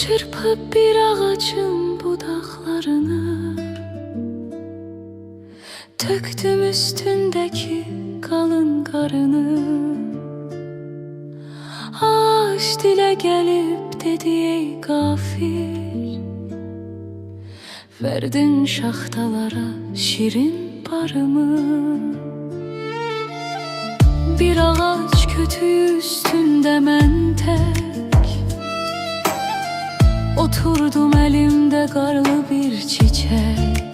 Çırpıp bir ağacın budaklarını Töktüm üstündeki kalın karını. Ağaç dile gelip dedi ey gafil Verdin şahtalara şirin barımı. Bir ağaç kötü üstünde mentek Oturdum elimde karlı bir çiçek.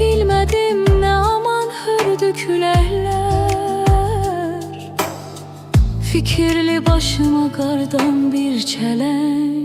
Bilmedim ne aman hürdü külekler Fikirli başıma kardan bir çelenk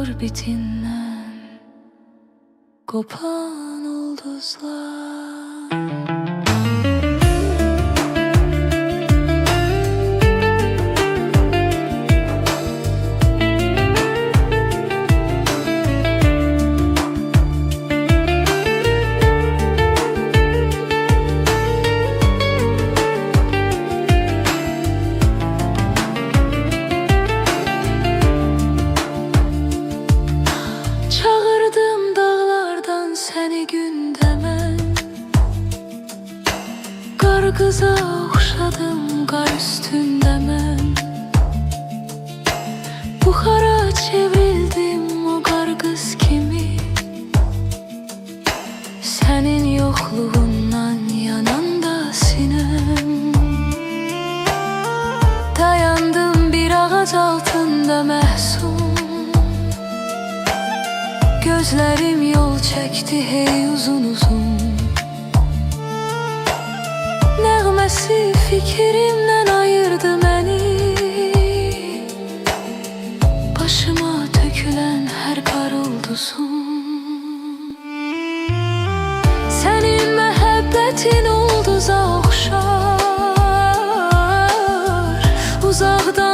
Orbitindən Kopan ulduzlar Kıza okşadım kar üstünde ben. Buhara çevrildim o kar kız kimi? Senin yokluğundan yanan da sinem. Dayandım bir ağaç altında mahzun Gözlerim yol çekti hey uzun uzun Nəğməsi fikrimdən ayırdı məni Başıma tökülən hər qar ulduzun Sənin məhəbbətin ulduza oxşar Uzaqdan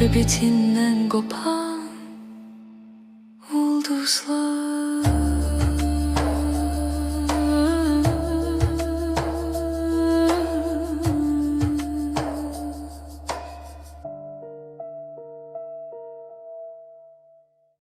Yanar orbitindən qopan ulduzlar